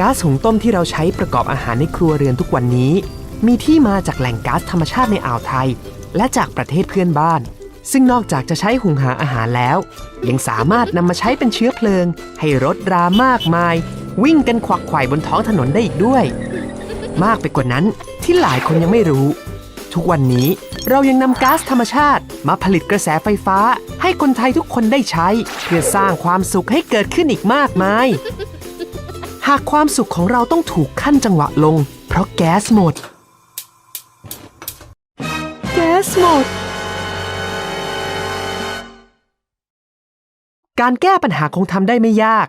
ก๊าซหุงต้มที่เราใช้ประกอบอาหารในครัวเรือนทุกวันนี้ มีที่มาจากแหล่งก๊าซธรรมชาติในอ่าวไทย และจากประเทศเพื่อนบ้าน ซึ่งนอกจากจะใช้หุงหาอาหารแล้ว ยังสามารถนำมาใช้เป็นเชื้อเพลิง ให้รถรามากมาย วิ่งกันขวักไขว่บนท้องถนนได้อีกด้วย มากไปกว่านั้นที่หลายคนยังไม่รู้ ทุกวันนี้เรายังนำก๊าซธรรมชาติ มาผลิตกระแสไฟฟ้า ให้คนไทยทุกคนได้ใช้ เพื่อสร้างความสุขให้เกิดขึ้นอีกมากมาย หากความสุขของเราต้องถูกขั้นจังหวะลง เพราะแก๊สหมด แก๊สหมด การแก้ปัญหาคงทำได้ไม่ยาก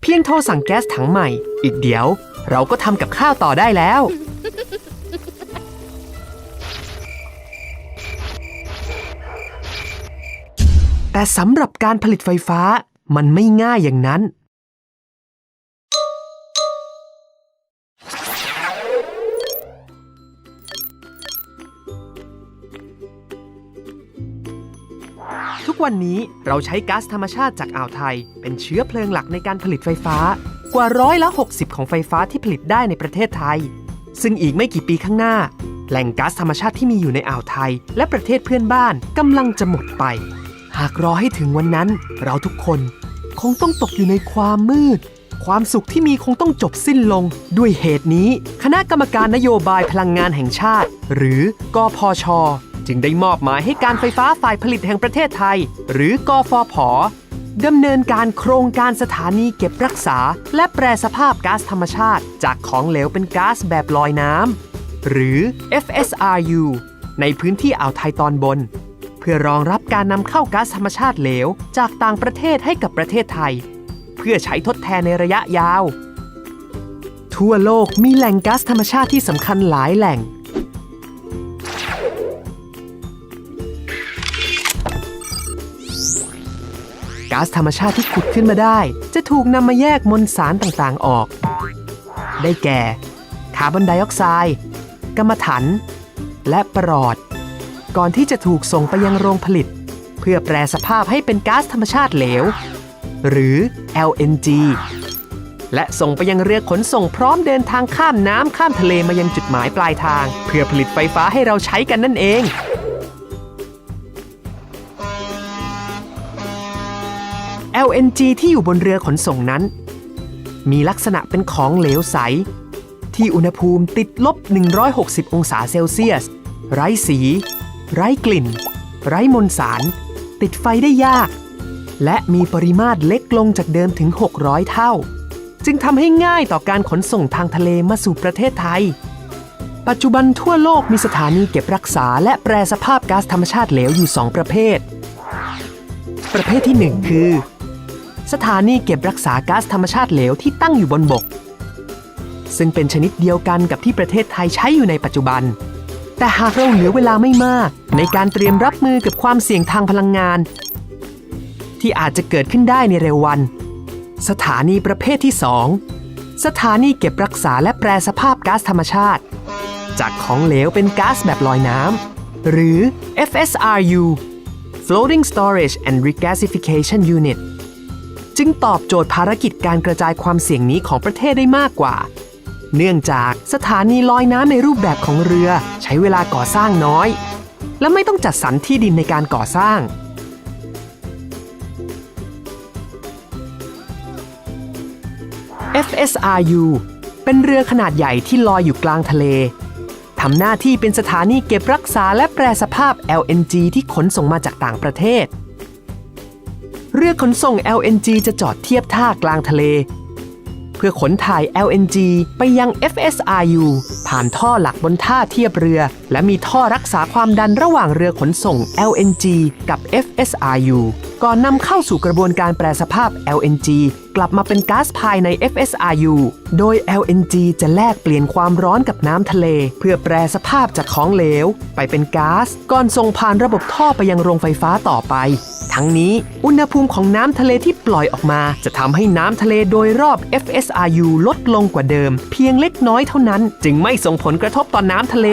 เพียงโทรสั่งแก๊สถังใหม่ อีกเดี๋ยว เราก็ทำกับข้าวต่อได้แล้ว แต่สำหรับการผลิตไฟฟ้ามันไม่ง่ายอย่างนั้น ทุกวันนี้เราใช้ก๊าซธรรมชาติจากอ่าวไทย เป็นเชื้อเพลิงหลักในการผลิตไฟฟ้ากว่าร้อยละ60 ของไฟฟ้าที่ผลิตได้ในประเทศไทย ซึ่งอีกไม่กี่ปีข้างหน้า แหล่งก๊าซธรรมชาติที่มีอยู่ในอ่าวไทย และประเทศเพื่อนบ้านกำลังจะหมดไป หากรอให้ถึงวันนั้น เราทุกคนคงต้องตกอยู่ในความมืด ความสุขที่มีคงต้องจบสิ้นลง ด้วยเหตุนี้ คณะกรรมการนโยบายพลังงานแห่งชาติ หรือกพช จึงได้มอบหมายให้การไฟฟ้าฝ่ายผลิตแห่งประเทศไทย หรือกฟผดำเนินการโครงการสถานีเก็บรักษา และแปรสภาพก๊าซธรรมชาติ จากของเหลวเป็นก๊าซแบบลอยน้ำหรือ FSRU ในพื้นที่อ่าวไทยตอนบน เพื่อรองรับการนำเข้าก๊าซธรรมชาติเหลว จากต่างประเทศให้กับประเทศไทย เพื่อใช้ทดแทนในระยะยาว ทั่วโลกมีแหล่งก๊าซธรรมชาติที่สำคัญหลายแหล่ง ก๊าซธรรมชาติที่ขุดขึ้นมาได้ จะถูกนำมาแยกมวลสารต่างๆออก ได้แก่ คาร์บอนไดออกไซด์กัมมันถัน และปรอด ก่อนที่จะถูกส่งไปยังโรงผลิต เพื่อแปรสภาพให้เป็นก๊าซธรรมชาติเหลว หรือ LNG และส่งไปยังเรือขนส่งพร้อมเดินทางข้ามน้ำข้ามทะเลมายังจุดหมายปลายทาง เพื่อผลิตไฟฟ้าให้เราใช้กันนั่นเอง LNG ที่อยู่บนเรือขนส่งนั้น มีลักษณะเป็นของเหลวใส ที่อุณหภูมิติดลบ 160 องศาเซลเซียส ไร้สี ไร้กลิ่น ไร้มลสาร ติดไฟได้ยาก และมีปริมาตรเล็กลงจากเดิมถึง 600 เท่า จึงทำให้ง่ายต่อการขนส่งทางทะเลมาสู่ประเทศไทย ปัจจุบันทั่วโลกมีสถานีเก็บรักษาและแปรสภาพก๊าซธรรมชาติเหลวอยู่ 2 ประเภท ประเภทที่ 1 คือ สถานีเก็บรักษาก๊าซธรรมชาติเหลวที่ตั้งอยู่บนบก ซึ่งเป็นชนิดเดียวกันกับที่ประเทศไทยใช้อยู่ในปัจจุบัน แต่หากเราเหลือเวลาไม่มาก ในการเตรียมรับมือกับความเสี่ยงทางพลังงาน ที่อาจจะเกิดขึ้นได้ในเร็ววัน สถานีประเภทที่ 2 สถานีเก็บรักษาและแปรสภาพก๊าซธรรมชาติ จากของเหลวเป็นก๊าซแบบลอยน้ำหรือ FSRU Floating Storage and Regasification Unit จึงตอบโจทย์ภารกิจการกระจายความเสี่ยงนี้ของประเทศได้มากกว่า เนื่องจากสถานีลอยน้ำในรูปแบบของเรือ ใช้เวลาก่อสร้างน้อย และไม่ต้องจัดสรรที่ดินในการก่อสร้าง FSRU เป็นเรือขนาดใหญ่ที่ลอยอยู่กลางทะเล ทำหน้าที่เป็นสถานีเก็บรักษาและแปรสภาพ LNG ที่ขนส่งมาจากต่างประเทศ รือขนส่ง LNG จะจอดเทียบท่ากลางทะเล เพื่อขนถ่าย LNG ไปยัง FSRU ผ่านท่อหลักบนท่าเทียบเรือ และมีท่อรักษาความดันระหว่างเรือขนส่ง LNG กับ FSRU ก่อนนำเข้าสู่กระบวนการแปรสภาพ LNG กลับมาเป็นก๊าซภายใน FSRU โดย LNG จะแลกเปลี่ยนความร้อนกับน้ำทะเล เพื่อแปรสภาพจากของเหลว ไปเป็นก๊าซก่อนส่งผ่านระบบท่อไปยังโรงไฟฟ้าต่อไป ทั้งนี้อุณหภูมิของน้ำทะเลที่ปล่อยออกมา จะทำให้น้ำทะเลโดยรอบ FSRU ลดลงกว่าเดิม เพียงเล็กน้อยเท่านั้น จึงไม่ส่งผลกระทบต่อนน้ำทะเล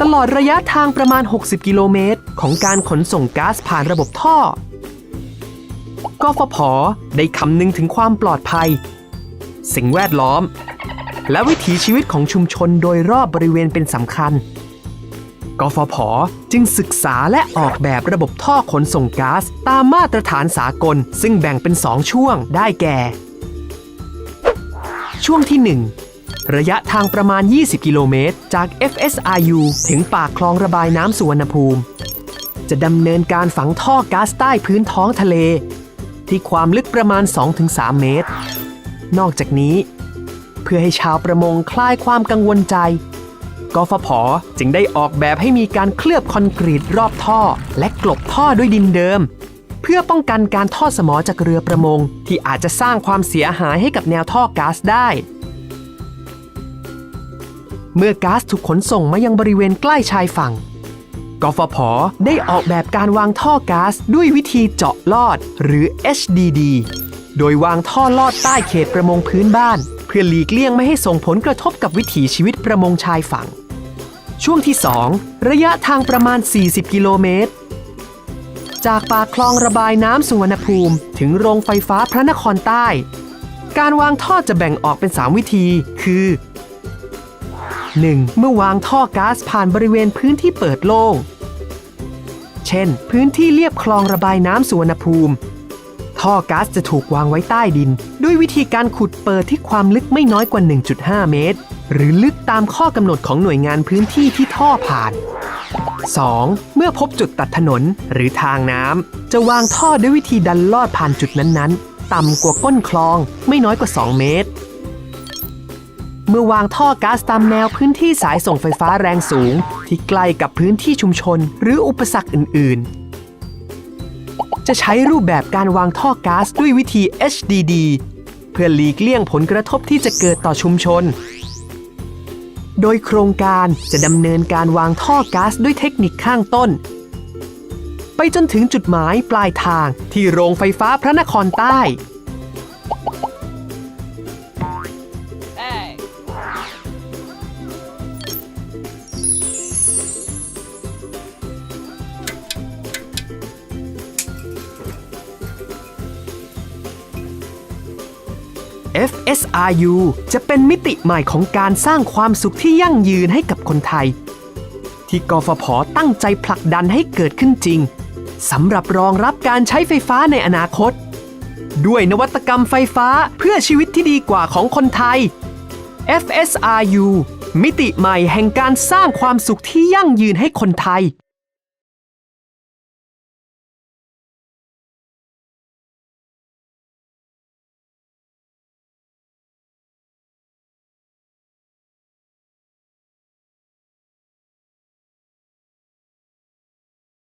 ตลอดระยะทางประมาณ 60 กิโลเมตร ของการขนส่งก๊าซผ่านระบบท่อ กฟผได้คำนึงถึงความปลอดภัย สิ่งแวดล้อม และวิถีชีวิตของชุมชนโดยรอบบริเวณเป็นสำคัญ กฟผจึงศึกษาและออกแบบระบบท่อขนส่งก๊าซตามมาตรฐานสากล ซึ่งแบ่งเป็น2ช่วงได้แก่ ช่วงที่ 1 ระยะทางประมาณ 20 กิโลเมตร จาก FSRU ถึงปากคลองระบายน้ำสุวรรณภูมิจะดำเนินการฝังท่อก๊าซใต้พื้นท้องทะเล ที่ความลึกประมาณ 2-3 เมตร นอกจากนี้ เพื่อให้ชาวประมงคลายความกังวลใจกฟผจึงได้ออกแบบให้มีการเคลือบคอนกรีตรอบท่อ และกลบท่อด้วยดินเดิม เพื่อป้องกันการท่อสมอจากเรือประมง ที่อาจจะสร้างความเสียหายให้กับแนวท่อก๊าซได้ เมื่อก๊าซถูกขนส่งมายังบริเวณใกล้ชายฝั่ง กฟผ ได้ออกแบบการวางท่อก๊าซด้วยวิธีเจาะลอด หรือ HDD โดยวางท่อลอดใต้เขตประมงพื้นบ้าน เพื่อหลีกเลี่ยงไม่ให้ส่งผลกระทบกับวิถีชีวิตประมงชายฝั่ง ช่วงที่ 2 ระยะทางประมาณ 40 กิโลเมตร จากปากคลองระบายน้ำสุวรรณภูมิ ถึงโรงไฟฟ้าพระนครใต้ การวางท่อจะแบ่งออกเป็น 3 วิธี คือ 1. เมื่อวางท่อก๊าซผ่านบริเวณพื้นที่เปิดโล่ง เช่น พื้นที่เลียบคลองระบายน้ำสุวรรณภูมิ ท่อก๊าซจะถูกวางไว้ใต้ดิน ด้วยวิธีการขุดเปิดที่ความลึกไม่น้อยกว่า 1.5 เมตร หรือลึกตามข้อกำหนดของหน่วยงานพื้นที่ที่ท่อผ่าน 2. เมื่อพบจุดตัดถนนหรือทางน้ำจะวางท่อด้วยวิธีดันลอดผ่านจุดนั้นๆ ต่ำกว่าก้นคลองไม่น้อยกว่า 2 เมตร มื่อวางท่อก๊าซตามแนวพื้นที่สายส่งไฟฟ้าแรงสูง ที่ใกล้กับพื้นที่ชุมชน หรืออุปสรรคอื่น ๆ จะใช้รูปแบบการวางท่อก๊าซด้วยวิธี HDD เพื่อหลีกเลี่ยงผลกระทบที่จะเกิดต่อชุมชน โดยโครงการจะดำเนินการวางท่อก๊าซด้วยเทคนิคข้างต้น ไปจนถึงจุดหมายปลายทางที่โรงไฟฟ้าพระนครใต้ FSRU จะเป็นมิติใหม่ของการสร้างความสุขที่ยั่งยืนให้กับคนไทย ที่กฟผตั้งใจผลักดันให้เกิดขึ้นจริงสำหรับรองรับการใช้ไฟฟ้าในอนาคต ด้วยนวัตกรรมไฟฟ้าเพื่อชีวิตที่ดีกว่าของคนไทย FSRU มิติใหม่แห่งการสร้างความสุขที่ยั่งยืนให้คนไทย